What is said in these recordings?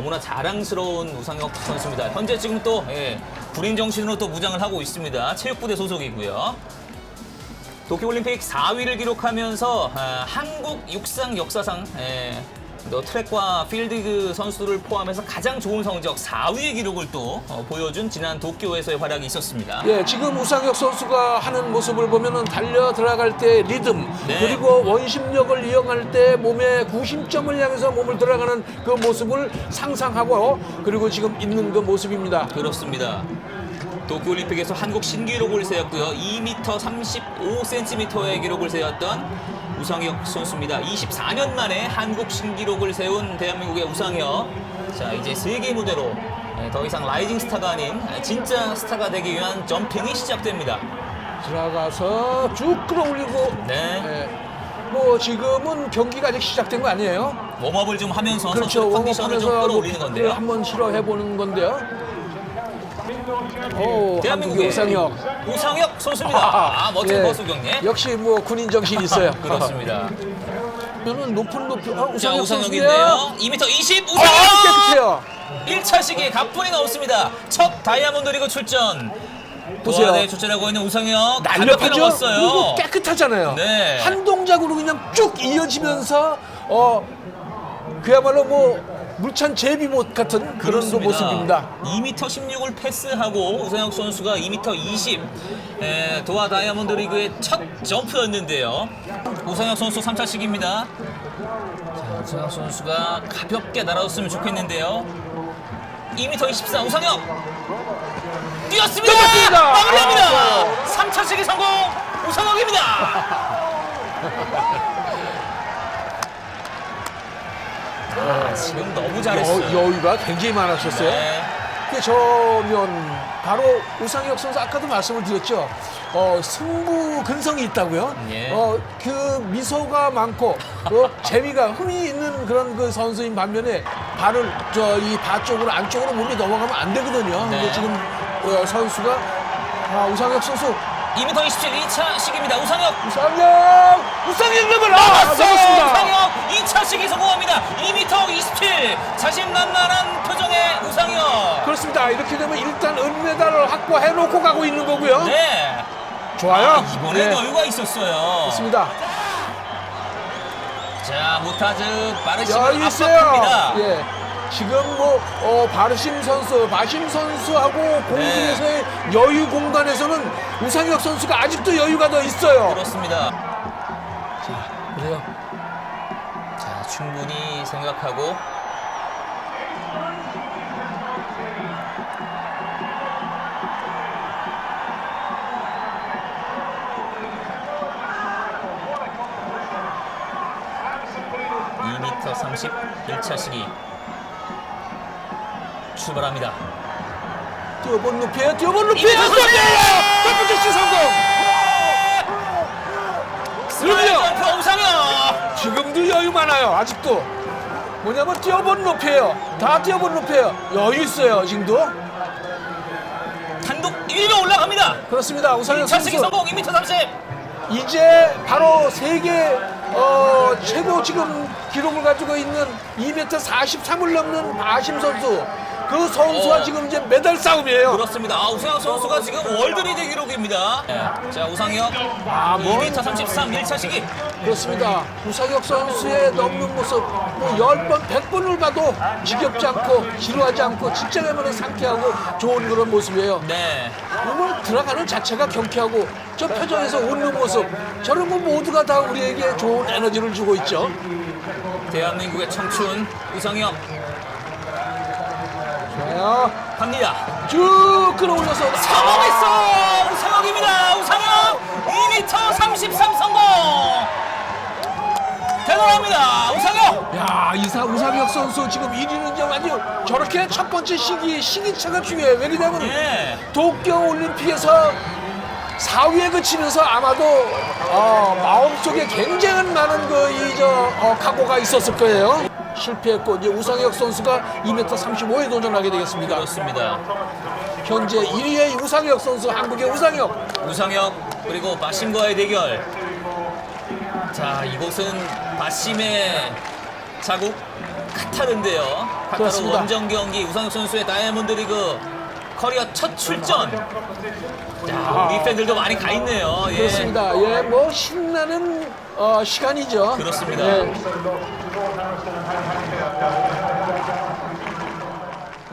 너무나 자랑스러운 우상혁 선수입니다. 현재 지금 또 예, 군인 정신으로 또 무장을 하고 있습니다. 체육부대 소속이고요. 도쿄올림픽 4위를 기록하면서 아, 한국 육상 역사상 예, 또 트랙과 필드 선수들을 포함해서 가장 좋은 성적 4위의 기록을 또 어, 보여준 지난 도쿄에서의 활약이 있었습니다. 예, 지금 우상혁 선수가 하는 모습을 보면은 달려 들어갈 때 리듬 네. 그리고 원심력을 이용할 때 몸의 구심점을 향해서 몸을 들어가는 그 모습을 상상하고 그리고 지금 있는 그 모습입니다. 그렇습니다. 도쿄올림픽에서 한국 신기록을 세웠고요. 2m 35cm의 기록을 세웠던 우상혁 선수입니다. 24년 만에 한국 신기록을 세운 대한민국의 우상혁. 자, 이제 세계 무대로 예, 더 이상 라이징 스타가 아닌 진짜 스타가 되기 위한 점핑이 시작됩니다. 들어가서 쭉 끌어올리고 네. 예, 뭐 지금은 경기가 아직 시작된 거 아니에요? 웜업을 좀 하면서 그렇죠. 선수 컨디션을 좀 끌어올리는 건데요. 한번 실어해 보는 건데요. 오, 대한민국의 우상혁. 우상혁 선수입니다. 아, 멋진 예, 버스 경례. 역시 뭐 군인 정신 있어요. 그렇습니다. 저는 높은 높이 아, 자, 우상혁 우상혁인데요. 2m 20 아, 우상혁! 깨끗해요. 1차 시기에 가뿐히 넣었습니다. 첫 다이아몬드 리그 출전. 보세요. 도하대에 출전하고 있는 우상혁 가볍게 날렵하죠? 그리고 넣었어요. 깨끗하잖아요. 네. 한 동작으로 그냥 쭉 이어지면서 어 그야말로 뭐 물찬 제비못 같은 그런 그. 모습입니다. 2m 16을 패스하고 우상혁 선수가 2m 20 에, 도하 다이아몬드 리그의 첫 점프였는데요. 우상혁 선수 3차 시기입니다. 자, 우상혁 선수가 가볍게 날아줬으면 좋겠는데요. 2m 24 우상혁 뛰었습니다. 넘었습니다. 마무리합니다. 아, 3차 시기 성공 우상혁입니다. 아, 지금 너무 잘했어요. 여, 여유가 굉장히 많으셨어요. 네. 그 저면 바로 우상혁 선수 아까도 말씀을 드렸죠. 어, 승부 근성이 있다고요. 예. 어, 그 미소가 많고 그 재미가 흥이 있는 그런 그 선수인 반면에 발을 저 이 바 쪽으로 안쪽으로 몸이 넘어가면 안 되거든요. 네. 근데 지금 어, 선수가 아, 우상혁 선수 2m 27 2차 시기입니다. 우상혁 우상혁 우상혁 레벨 아, 넘었습니다. 넘었습니다. 우상혁 2차 시기 성공합니다. 2m 27 자신만만한 표정의 우상혁. 그렇습니다. 이렇게 되면 일단 은메달을 확보해놓고 가고 있는 거고요. 네. 좋아요. 이번엔 네. 여유가 있었어요. 좋습니다. 자, 무타즈 빠르심을 여유 있어요. 압박합니다. 예. 지금 뭐 어, 바르심 선수, 바심 선수하고 공중에서의 네. 여유 공간에서는 우상혁 선수가 아직도 여유가 더 있어요. 그렇습니다. 그래요. 자, 충분히 생각하고 (2m 30) 1차 시기 출발합니다 뛰어본 루피에 뛰어본 루피에 이민호 선수! 첫 번째 시 성공. 그럼요. 점프 우상혁 지금도 여유 많아요. 아직도. 뭐냐면 뛰어본 루피예요. 다 뛰어본 루피예요. 여유 있어요. 지금도. 단독 1위 올라갑니다 그렇습니다. 우상혁 1차 시기 선수. 성공 2m 30 이제 바로 세계 어, 최고 지금 기록을 가지고 있는 2m 43을 넘는 바심 선수. 그 선수와 어. 지금 이제 메달 싸움이에요. 그렇습니다. 아, 우상혁 선수가 지금 월드 리드 기록입니다. 네. 자, 우상혁 아, 뭐? 2m 33 1차 시기. 그렇습니다. 우상혁 선수의 넘는 모습 뭐 10번, 100번을 봐도 지겹지 않고 지루하지 않고 진짜 가면 상쾌하고 좋은 그런 모습이에요. 네. 몸을 들어가는 자체가 경쾌하고 저 표정에서 웃는 모습 저런 거 모두가 다 우리에게 좋은 에너지를 주고 있죠. 대한민국의 청춘 우상혁 좋아요. 갑니다. 쭉 끌어올려서 성공했어! 우상혁입니다. 우상혁 2m 33 성공. 대단합니다. 우상혁. 야, 이사 우상혁 선수 지금 1위는 이제 완전 저렇게 첫 번째 시기 시기차가 중요해요. 왜냐면 예. 도쿄 올림픽에서 4위에 그치면서 아마도 어, 마음속에 굉장한 많은 그 이저 어, 각오가 있었을 거예요. 실패했고 이제 우상혁 선수가 2m 35에 도전하게 되겠습니다. 그렇습니다. 현재 1위의 우상혁 선수, 한국의 우상혁. 우상혁 그리고 바심과의 대결. 자, 이곳은 바심의 자국 카타르인데요. 카타르 그렇습니다. 원정 경기 우상혁 선수의 다이아몬드 리그 커리어 첫 출전. 자, 우리 팬들도 많이 가 있네요. 예. 그렇습니다. 예, 뭐 신나는 어, 시간이죠. 그렇습니다. 예.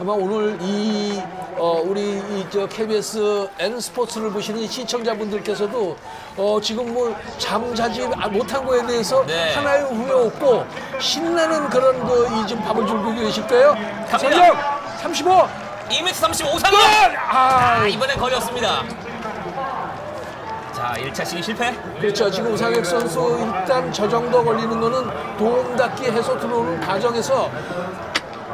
아마 오늘 이 어, 우리 이저 KBS N 스포츠를 보시는 시청자분들께서도 어, 지금 뭐 잠자지 못한 거에 대해서 네. 하나의 후회 없고 신나는 그런 그이 지금 밥을 줄고 계실 거예요. 설령 35. 2m 35 끝! 우상혁. 아, 아, 이번엔 거리였습니다. 자, 1차 시기 실패. 그렇죠. 지금 우상혁 선수 일단 저 정도 걸리는 거는 도움닫기 해서 들어오는 과정에서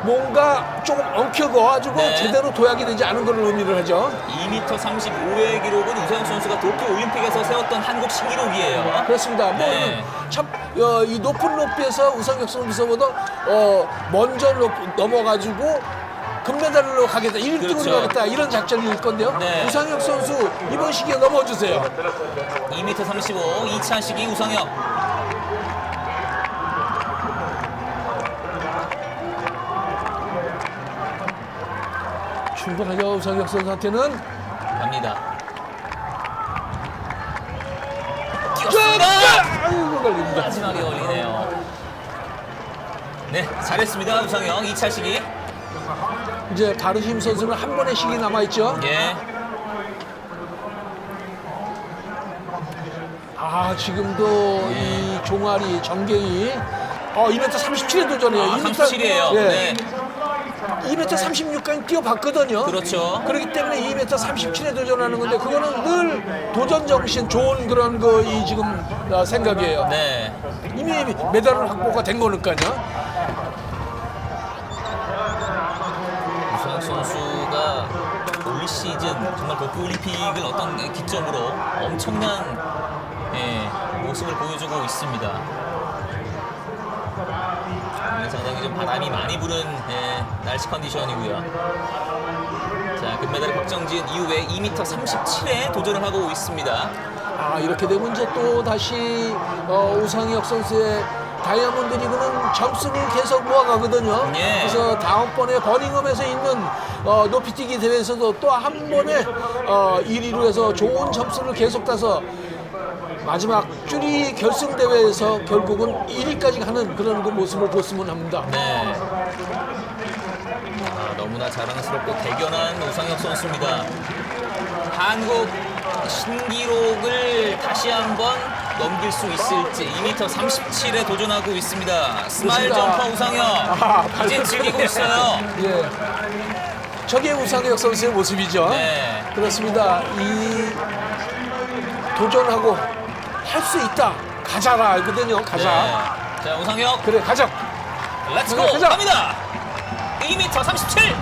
뭔가 조금 엉켜가지고 네. 제대로 도약이 되지 않은 걸 의미를 하죠. 2m 35의 기록은 우상혁 선수가 도쿄 올림픽에서 세웠던 한국 신기록이에요. 그렇습니다. 뭐 네. 참, 어, 이 높은 높이에서 우상혁 선수보다 어, 먼저 높- 넘어가지고 금메달로 가겠다, 1등으로 그렇죠. 가겠다 이런 작전일 건데요. 네. 우상혁 선수 이번 시기에 넘어주세요. 2m 35, 2차 시기 우상혁. 충분하죠. 우상혁 선수한테는. 갑니다. 뛰었습니다. 아이고 걸립니다. 마지막에 걸리네요. 네, 잘했습니다. 우상혁 2차 시기. 이제 가르심 선수는 한 번의 시기 남아있죠. 예. 아 지금도 이 종아리 정경이 어 2m 37에 도전해요. 아, 37이에요. 예. 네. 2m 36까지 뛰어봤거든요. 그렇죠. 그렇기 때문에 2m 37에 도전하는 건데 그거는 늘 도전 정신 좋은 그런 거이 지금 어, 생각이에요. 네. 이미 메달을 확보가 된 거니까요. 우상혁 선수가 올 시즌 정말 도쿄올림픽을 어떤 기점으로 엄청난 예, 모습을 보여주고 있습니다. 상당히 좀 바람이 많이 부는 예, 날씨 컨디션이고요. 자, 금메달 확정지은 이후에 2m 37에 도전을 하고 있습니다. 아 이렇게 되면 이제 또 다시 어, 우상혁 선수의 다이아몬드 리그는 점수를 계속 모아가거든요. 예. 그래서 다음번에 버닝엄에서 있는 어, 높이뛰기 대회에서도 또 한 번에 어, 1위로 해서 좋은 점수를 계속 따서 마지막 쭈리 결승 대회에서 결국은 1위까지 가는 그런 그 모습을 보았으면 합니다. 네. 아, 너무나 자랑스럽고 대견한 우상혁 선수입니다. 한국 신기록을 다시 한번 넘길 수 있을지 2m 37에 도전하고 있습니다. 스마일 그렇습니다. 점퍼 우상혁 아, 이제 발표 즐기고 그러네. 있어요. 예. 저게 우상혁 선수의 모습이죠. 네. 그렇습니다. 이 도전하고 할 수 있다. 가자라 알거든요. 가자. 네. 자 우상혁 그래 가자. 렛츠고 가자. 갑니다. 2m 37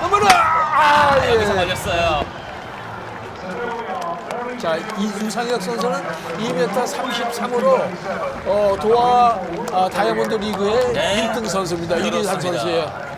넘어라. 아 여기서 예. 걸렸어요. 자 이우상혁 선수는 2m 33으로 어, 도하 아, 다이아몬드 리그의 네. 1등 선수입니다. 1위 한 그렇습니다. 선수예요.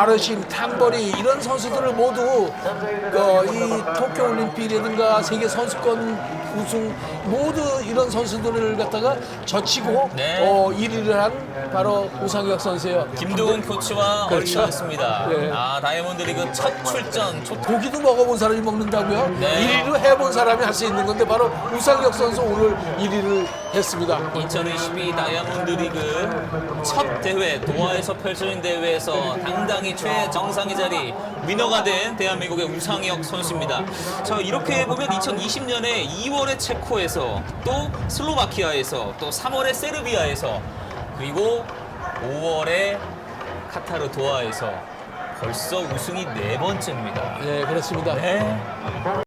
바르신, 탐버리 이런 선수들을 모두 어, 이 도쿄 올림픽이라든가 세계 선수권 우승 모두 이런 선수들을 갖다가 젖히고 네. 어, 1위를 한 바로 우상혁 선수예요. 김도훈 코치와 그렇죠. 어울렸습니다. 네. 아 다이아몬드 리그 첫 출전 초 고기도 먹어본 사람이 먹는다고요? 네. 1위를 해본 사람이 할 수 있는 건데 바로 우상혁 선수 오늘 1위를 했습니다. 2022 다이아몬드 리그 첫 대회 도하에서 펼쳐진 대회에서 당당히 최정상의 자리 위너가 된 대한민국의 우상혁 선수입니다. 자 이렇게 보면 2020년에 2월에 체코에서 또 슬로바키아에서 또 3월에 세르비아에서 그리고 5월에 카타르 도하에서 벌써 우승이 네 번째입니다. 네, 그렇습니다. 네.